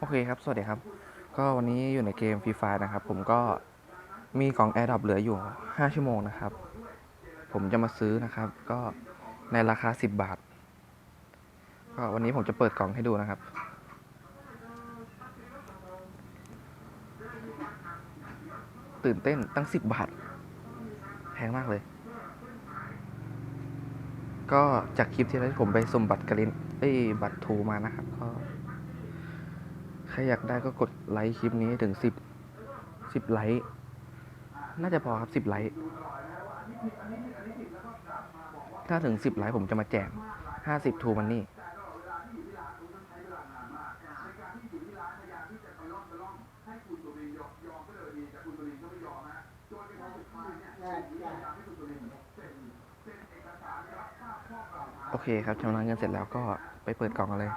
โอเคครับ สวัสดีครับ ก็วันนี้อยู่ในเกมฟรีไฟนะครับ ผมก็มีกล่อง Air d r o p เหลืออยู่ 5 ชั่วโมงนะครับ ผมจะมาซื้อนะครับ ก็ในราคา 10 บาท ก็วันนี้ผมจะเปิดกล่องให้ดูนะครับ ตื่นเต้นตั้ง 10 บาท แพงมากเลย ก็จากคลิปที่แล้วผมไปสมบัตรกรินเอ้บัตรทูมานะครับ ก็ ครอยากได้ก็กดไลค์คลิปนี้ถึงสิบสิบไลค์ น่าจะพอครับสิบไลค์ ถ้าถึงสิบไลค์ผมจะมาแจกห้าสิบทูมันนี่ โอเคครับชำระเงินเสร็จแล้วก็ไปเปิดกล่องกันเลย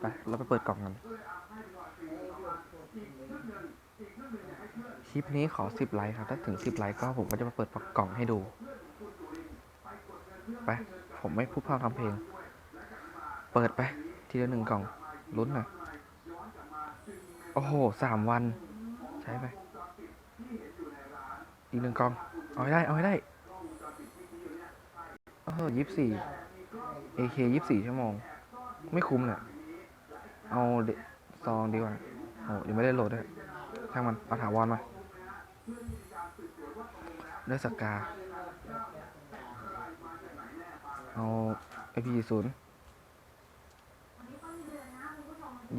ไป เราไปเปิดกล่องกันคลิปนี้ขอ10ไลค์ครับ ถ้าถึง10ไลค์ก็ผมก็จะมาเปิดกล่องให้ดู ไป ผมไม่พูดพร่ำทำเพลง เปิดไป ทีละหนึ่งกล่อง ลุ้นหน่อย โอ้โห สามวัน ใช้ไป อีกหนึ่งกล่อง เอาให้ได้ เอาให้ได้โอ้โหยี่สิบสี่ AK ยี่สิบสี่ชั่วโมง ไม่คุ้มเลย เอาเดซองดีกว่า โอ้ยังไม่ได้โหลดด้วยช่างมัน เอาถาวรมาได้สกาเอา IP ศูนย์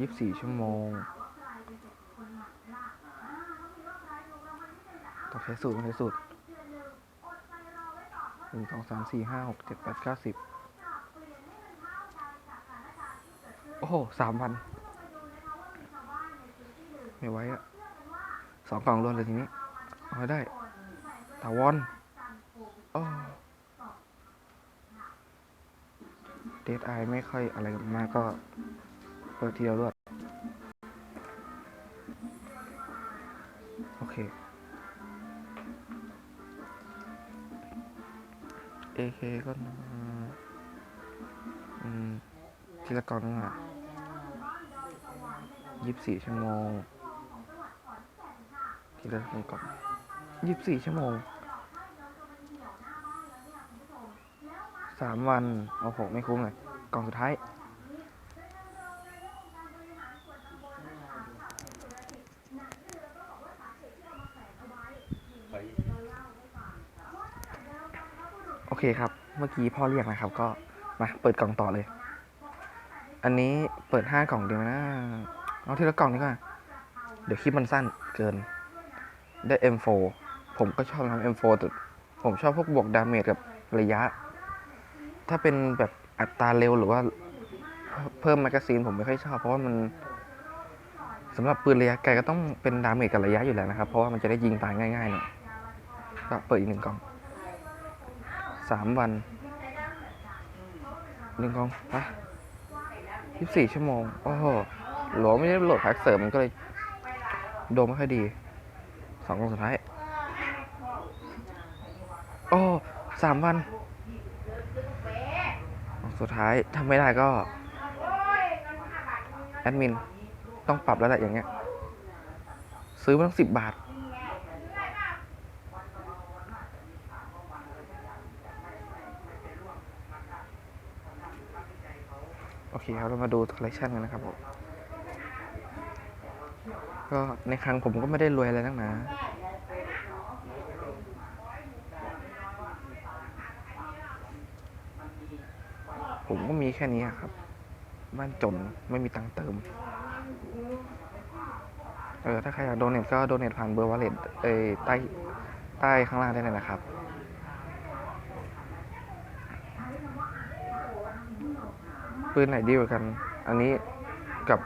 ยี่สิบสี่ชั่วโมงต้องใช้สูตรต้องใช้สูตรหนึ่งสองสามสี่ห้าหกเจ็ดแปดเก้าสิบ โอ้โหสามพันไม่ไหวอะสองกล่องรวมเลยทีนี้เอาได้ถาวรโอ้เดทไอไม่ค่อยอะไรมากก็เปิดทีเดียวรวดโอเค AK ก็นะอืมทีละกล่องนึงอะ ยี่สิบสี่ชั่วโมงทีละหนึ่งกล่องยี่สิบสี่ชั่วโมงสามวัน โอ้โห ไม่คุ้มเลยกล่องสุดท้าย โอเคครับ เมื่อกี้พ่อเรียกนะครับ ก็มาเปิดกล่องต่อเลย อันนี้เปิดห้ากล่องเดีไหมนะ เอาทีละกล่องดีกว่า เดี๋ยวคลิปมันสั้นเกิน ได้ M4 ผมก็ชอบทำ M4 แต่ผมชอบพวกบวกดาเมจกับระยะ ถ้าเป็นแบบอัตราเร็วหรือว่า เพิ่มแมกกาซีนผมไม่ค่อยชอบ เพราะว่ามันสำหรับปืนระยะไกลก็ต้องเป็นดาเมจกับระยะอยู่แล้วนะครับ เพราะว่ามันจะได้ยิงตายง่ายๆหน่อยก็เปิดอีกหนึ่งกล่องสามวันหนึ่งกล่องไปยี่สิบสี่ชั่วโมง โอ้โห หลไม่ได้โหลดแพ็กเสริมมันก็เลยโดมไม่ค่อยดีสองกล่องสุดท้ายโอ้สามวันสุดท้ายทำไม่ได้ก็ แอดมิน ต้องปรับแล้วแหละอย่างเงี้ย ซื้อมาตั้งสิบบาท โอเคครับ เรามาดูคอลเลคชันกันนะครับผม ก็ในครั้งผมก็ไม่ได้รวยอะไรนักหนาผมก็มีแค่นี้ครับ บ้านจนไม่มีตังค์เติม เออถ้าใครอยากโดเนทก็โดเนทผ่านเบอร์วอลเล็ตเอ้ใต้ใต้ข้างล่างได้เลยนะครับปืนไหนดีกว่ากัน อันนี้กับ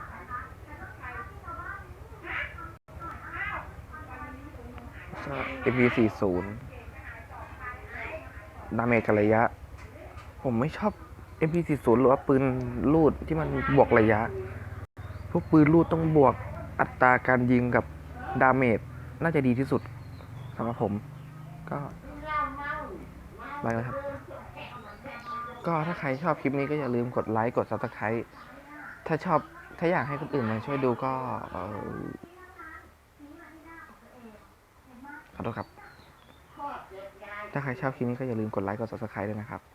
MP40 ดาเมจระยะ ผมไม่ชอบ MP40 หรือว่าปืนลูดที่มันบวกระยะ พวกปืนลูดต้องบวกอัตราการยิงกับดาเมจน่าจะดีที่สุดสำหรับผม ก็ไปเลยครับ ก็ถ้าใครชอบคลิปนี้ก็อย่าลืมกดไลค์ กด subscribe ถ้าชอบถ้าอยากให้คนอื่นมาช่วยดูก็เอ่อ ขอโทษครับ ถ้าใครชอบคลิปนี้ก็อย่าลืมกดไลค์ กด subscribe ด้วยนะครับ